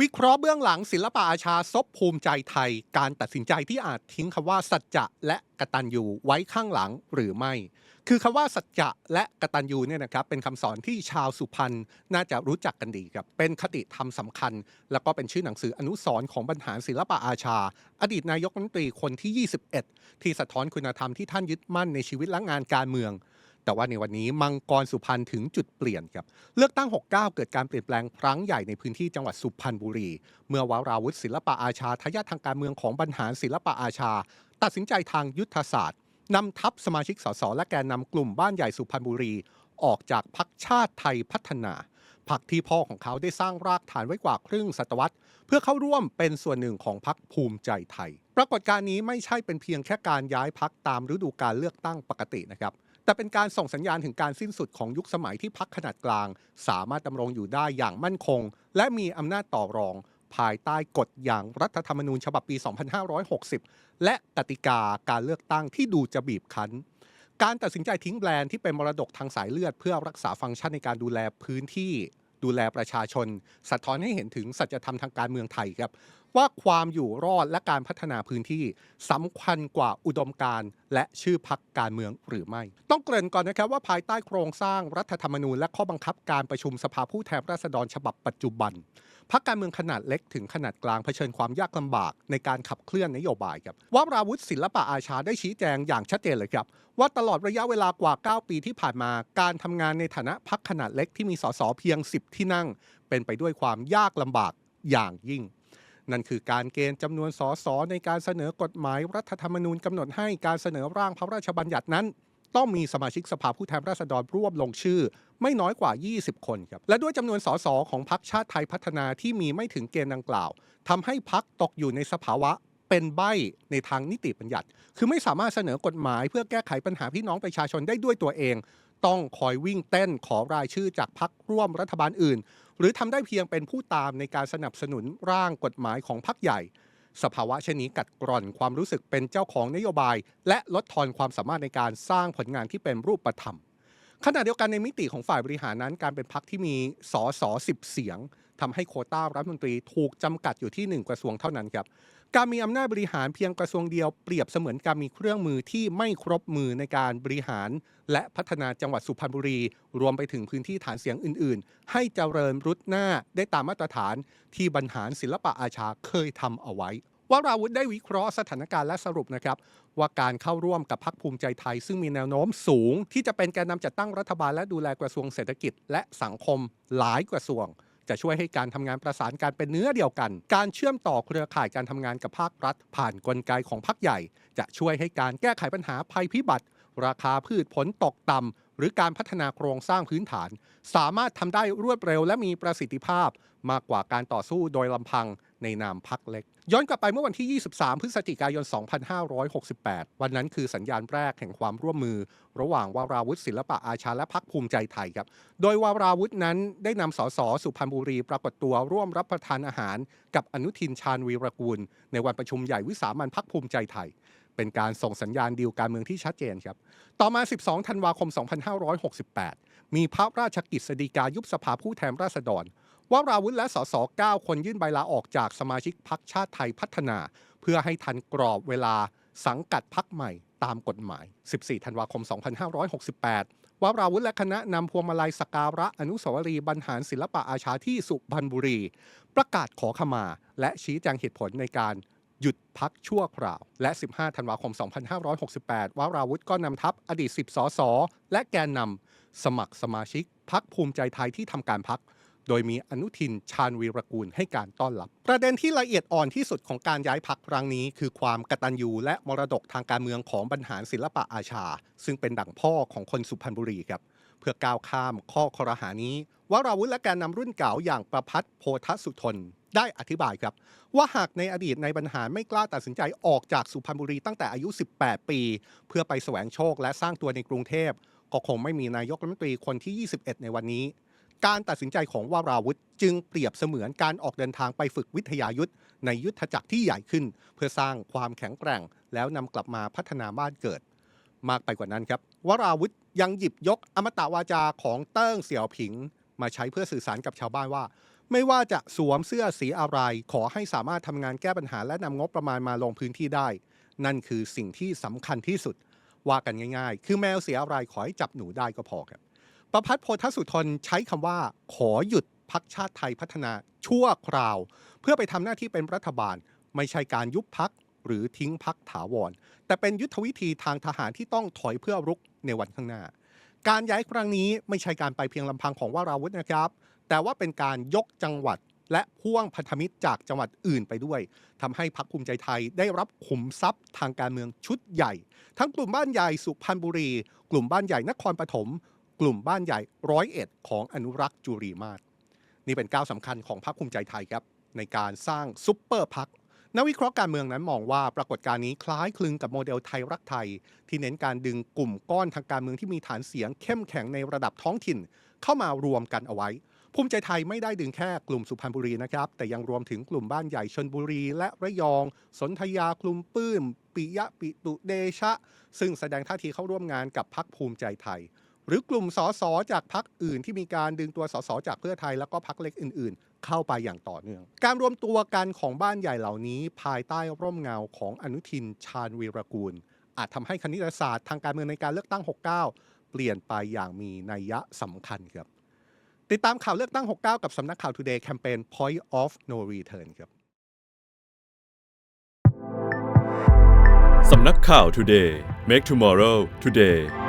วิเคราะห์เบื้องหลังศิลปะอาชาซบภูมิใจไทย การตัดสินใจที่อาจทิ้งคำว่าสัจจะและกตัญญูไว้ข้างหลังหรือไม่ คือคำว่าสัจจะและกตัญญูเนี่ยนะครับเป็นคำสอนที่ชาวสุพรรณน่าจะรู้จักกันดีครับเป็นคติธรรมสำคัญ แล้วก็เป็นชื่อหนังสืออนุสรณ์ของบรรหารศิลปะอาชา อดีตนายกรัฐมนตรีคนที่ 21 ที่สะท้อนคุณธรรมที่ท่านยึดมั่นในชีวิตและงานการเมือง แต่ว่าในวันนี้มังกรสุพรรณถึงจุดเปลี่ยนครับเลือกตั้ง 69 เกิดการเปลี่ยนแปลงครั้งใหญ่ในพื้นที่จังหวัดสุพรรณบุรี เมื่อวาราวุธศิลปะอาชาทายาททางการเมืองของบรรหารศิลปะอาชา ตัดสินใจทางยุทธศาสตร์นำทัพสมาชิกสสและแกนนำกลุ่มบ้านใหญ่สุพรรณบุรี ออกจากพักชาติไทยพัฒนาพักที่พ่อของเขาได้สร้างรากฐานไว้กว่าครึ่งศตวรรษ เพื่อเข้าร่วมเป็นส่วนหนึ่งของพักภูมิใจไทย ปรากฏการณ์นี้ไม่ใช่เป็นเพียงแค่การย้ายพักตามฤดูการเลือกตั้งปกตินะครับ แต่เป็นการส่งสัญญาณถึงการสิ้นสุดของยุคสมัยที่พักขนาดกลาง สามารถดำรงอยู่ได้อย่างมั่นคง และมีอำนาจต่อรอง ภายใต้กฎอย่างรัฐธรรมนูญฉบับปี 2560 และกติกาการเลือกตั้งที่ดูจะบีบคั้น การตัดสินใจทิ้งแบรนด์ที่เป็นมรดกทางสายเลือด เพื่อรักษาฟังก์ชันในการดูแลพื้นที่ ดูแลประชาชน สะท้อนให้เห็นถึงสัจธรรมทางการเมืองไทยครับ ว่าความอยู่รอดและการพัฒนาพื้นที่สำคัญกว่าอุดมการณ์ และชื่อพักการเมืองหรือไม่ ต้องเกริ่นก่อนนะครับว่าภายใต้โครงสร้างรัฐธรรมนูญและข้อบังคับการประชุมสภาผู้แทนราษฎรฉบับปัจจุบันพักการเมืองขนาดเล็กถึงขนาดกลางเผชิญความยากลำบากในการขับเคลื่อนนโยบายครับว่าราวุธศิลปะอาชาได้ชี้แจงอย่างชัดเจนเลยครับว่าตลอดระยะเวลากว่า 9 ปีที่ผ่านมาการทำงานในฐานะพักขนาดเล็กที่มีสสเพียง 10 ที่นั่ง เป็นไปด้วยความยากลำบากอย่างยิ่ง นั่นคือการเกณฑ์จำนวนสสในการเสนอกฎหมายรัฐธรรมนูญกำหนดให้การเสนอร่างพระราชบัญญัตินั้น ต้องมีสมาชิกสภาผู้แทนราษฎรร่วมลงชื่อ ไม่น้อยกว่า 20 คนครับและด้วยจำนวนสสของพรรคชาติไทยพัฒนาที่มีไม่ถึงเกณฑ์ดังกล่าวทำให้พักตกอยู่ในสภาวะเป็นใบในทางนิติบัญญัติ คือไม่สามารถเสนอกฎหมาย เพื่อแก้ไขปัญหาพี่น้องประชาชนได้ด้วยตัวเอง ต้องคอยวิ่งเต้นขอรายชื่อจากพักร่วมรัฐบาลอื่น หรือทำได้เพียงเป็นผู้ตามในการสนับสนุนร่างกฎหมายของพรรคใหญ่ สภาวะเช่นนี้กัดกร่อนความรู้สึกเป็นเจ้าของนโยบาย และลดทอนความสามารถในการสร้างผลงานที่เป็นรูปธรรมขณะเดียวกันในมิติของฝ่ายบริหารนั้น การเป็นพรรคที่มีสอสอสิบเสียงทำให้โคต้ารัฐมนตรีถูกจำกัดอยู่ที่หนึ่งกระทรวงเท่านั้นครับ การมีอำนาจบริหารเพียงกระทรวงเดียวเปรียบเสมือนการมีเครื่องมือที่ไม่ครบมือในการบริหาร และพัฒนาจังหวัดสุพรรณบุรี รวมไปถึงพื้นที่ฐานเสียงอื่น ๆ ให้เจริญรุดหน้าได้ตามมาตรฐานที่บรรหารศิลปะอาชาเคยทำเอาไว้วราวุธได้วิเคราะห์สถานการณ์และสรุปนะครับ ว่าการเข้าร่วมกับพรรคภูมิใจไทย ซึ่งมีแนวโน้มสูง ที่จะเป็นแกนนำจัดตั้งรัฐบาลและดูแลกระทรวงเศรษฐกิจ และสังคมหลายกระทรวง จะช่วยให้การทำงานประสานการเป็นเนื้อเดียวกัน การเชื่อมต่อเครือข่ายการทำงานกับภาครัฐ ผ่านกลไกของพักใหญ่ จะช่วยให้การแก้ไขปัญหาภัยพิบัติ ราคาพืชผลตกต่ำ หรือการพัฒนาโครงสร้างพื้นฐาน สามารถทำได้รวดเร็วและมีประสิทธิภาพ มากกว่าการต่อสู้โดยลำพังในนามพักเล็ก ย้อนกลับไปเมื่อวันที่ 23 พฤศจิกายน 2568 วันนั้นคือสัญญาณแรกแห่งความร่วมมือ ระหว่างวาราวุธศิลปะอาชาและพักภูมิใจไทยครับ โดยวาราวุธนั้นได้นำสสสุพรรณบุรีปรากฏตัวร่วมรับประทานอาหาร กับอนุทินชาญวีรกูล ในวันประชุมใหญ่วิสามันพักภูมิใจไทย เป็นการส่งสัญญาณดีลการเมืองที่ชัดเจนครับ ต่อมา 12 ธันวาคม 2568 มีพระราชกิจสฎีกายุบสภาผู้แทนราษฎรว่าราวุธและสส9คนยื่นใบลาออกจากสมาชิกพักชาติไทยพัฒนา เพื่อให้ทันกรอบเวลาสังกัดพักใหม่ตามกฎหมาย 14 ธันวาคม 2568 ว่าราวุธและคณะนำพวงมาลัยสการะอนุสาวรีย์บรรหารศิลปะอาชาที่สุพรรณบุรี ประกาศขอขมา และชี้แจงเหตุผลในการ หยุดพักชั่วคราว และ 15 ธันวาคม 2568ว่าราวุธก็นำทัพอดีต 10 สส และแกนนำสมัครสมาชิกพักภูมิใจไทยที่ทำการพัก โดยมีอนุทินชาญวีรกูลให้การต้อนรับ ประเด็นที่ละเอียดอ่อนที่สุดของการย้ายพักครั้งนี้ คือความกตัญญูและมรดกทางการเมืองของบรรหารศิลปะอาชา ซึ่งเป็นดั่งพ่อของคนสุพรรณบุรีครับ พื่อก้าวข้ามข้อคอรหานี้วราวุธและแกนนำรุ่นเก่าอย่างประพัฒโพธสุทนได้อธิบายครับ ว่าหากในอดีตในบรรหารไม่กล้าตัดสินใจออกจากสุพรรณบุรีตั้งแต่อายุ 18 ปี เพื่อไปแสวงโชคและสร้างตัวในกรุงเทพ ก็คงไม่มีนายกรัฐมนตรีคนที่ 21 ในวันนี้ การตัดสินใจของวราวุธจึงเปรียบเสมือนการออกเดินทางไปฝึกวิทยายุทธในยุทธจักรที่ใหญ่ขึ้น เพื่อสร้างความแข็งแกร่ง แล้วนำกลับมาพัฒนาบ้านเกิด มากไปกว่านั้นครับวราวุธ ยังหยิบยกอมตะวาจาของเติ้งเสี่ยวผิง มาใช้เพื่อสื่อสารกับชาวบ้านว่า ไม่ว่าจะสวมเสื้อสีอะไร ขอให้สามารถทำงานแก้ปัญหาและนำงบประมาณมาลงพื้นที่ได้ นั่นคือสิ่งที่สำคัญที่สุดว่ากันง่าย ๆ คือแมวเสียอะไรขอให้จับหนูได้ก็พอครับ ประพัฒน์โพธสุทนใช้คำว่า ขอหยุดพักชาติไทยพัฒนาชั่วคราว เพื่อไปทำหน้าที่เป็นรัฐบาล ไม่ใช่การยุบพัก หรือทิ้งพักถาวร แต่เป็นยุทธวิธีทางทหารที่ต้องถอยเพื่อรุกในวันข้างหน้า การย้ายครั้งนี้ไม่ใช่การไปเพียงลำพังของวราวุธนะครับ แต่ว่าเป็นการยกจังหวัดและพ่วงพันธมิตรจากจังหวัดอื่นไปด้วยทำให้พรรคภูมิใจไทยได้รับขุมทรัพย์ทางการเมืองชุดใหญ่ ทั้งกลุ่มบ้านใหญ่สุพรรณบุรี กลุ่มบ้านใหญ่นครปฐมกลุ่มบ้านใหญ่ร้อยเอ็ดของอนุรักษ์จุรีมาศนี่เป็นก้าวสำคัญของพรรคภูมิใจไทยครับ ในการสร้างซุปเปอร์พัก นักวิเคราะห์การเมืองนั้นมองว่าปรากฏการณ์นี้คล้ายคลึงกับโมเดลไทยรักไทย ที่เน้นการดึงกลุ่มก้อนทางการเมืองที่มีฐานเสียงเข้มแข็งในระดับท้องถิ่น เข้ามารวมกันเอาไว้ ภูมิใจไทยไม่ได้ดึงแค่กลุ่มสุพรรณบุรีนะครับ แต่ยังรวมถึงกลุ่มบ้านใหญ่ชนบุรีและระยอง สนธยากลุ่มปื้มปิยะปิตุเดชะ ซึ่งแสดงท่าทีเข้าร่วมงานกับพักภูมิใจไทย หรือกลุ่มสสจากพักอื่นที่มีการดึงตัวสสจากเพื่อไทยแล้วก็พักเล็กอื่น ๆ เข้าไปอย่างต่อเนื่อง การรวมตัวกันของบ้านใหญ่เหล่านี้ ภายใต้ร่มเงาของอนุทินชาญวีรกูล อาจทำให้คณิตศาสตร์ทางการเมืองในการเลือกตั้ง 69 เปลี่ยนไปอย่างมีนัยยะสำคัญครับ ติดตามข่าวเลือกตั้ง 69 กับสำนักข่าว Today แคมเปญ Point of No Return ครับสำนักข่าว Today Make Tomorrow Today